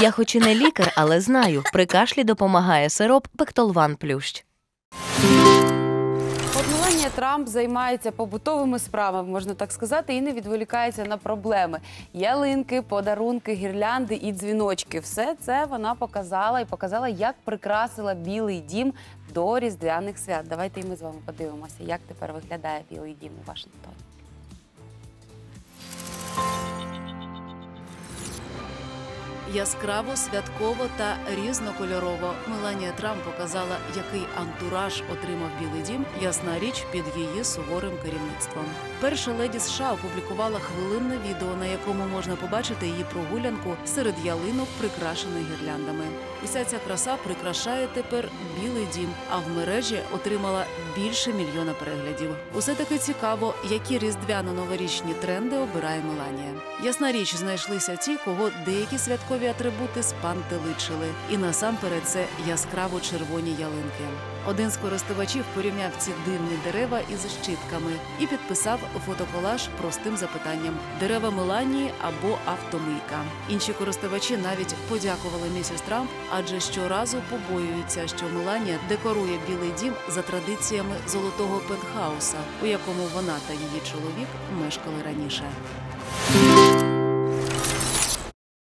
Я хоч і не лікар, але знаю, при кашлі допомагає сироп Пектолван Плющ. От Трамп займається побутовими справами, можна так сказати, і не відволікається на проблеми. Ялинки, подарунки, гірлянди і дзвіночки. Все це вона показала і показала, як прикрасила білий дім до різдвяних свят. Давайте і ми з вами подивимося, як тепер виглядає білий дім у Вашингтоні. Яскраво, святково та різнокольорово Меланія Трамп показала, який антураж отримав Білий Дім, ясна річ під її суворим керівництвом. Перша леді США опублікувала хвилинне відео, на якому можна побачити її прогулянку серед ялинок, прикрашених гірляндами. Уся ця краса прикрашає тепер Білий Дім, а в мережі отримала більше мільйона переглядів. Усе таки цікаво, які різдвяно-новорічні тренди обирає Меланія. Ясна річ, знайшлися ті, кого деякі святкові атрибути спантеличили. І насамперед це яскраво червоні ялинки. Один з користувачів порівняв ці дивні дерева із щитками і підписав фотоколаж простим запитанням: дерева Меланії або автомийка. Інші користувачі навіть подякували місіс Трамп, адже щоразу побоюються, що Меланія декорує білий дім за традиціями золотого пентхауса, у якому вона та її чоловік мешкали раніше.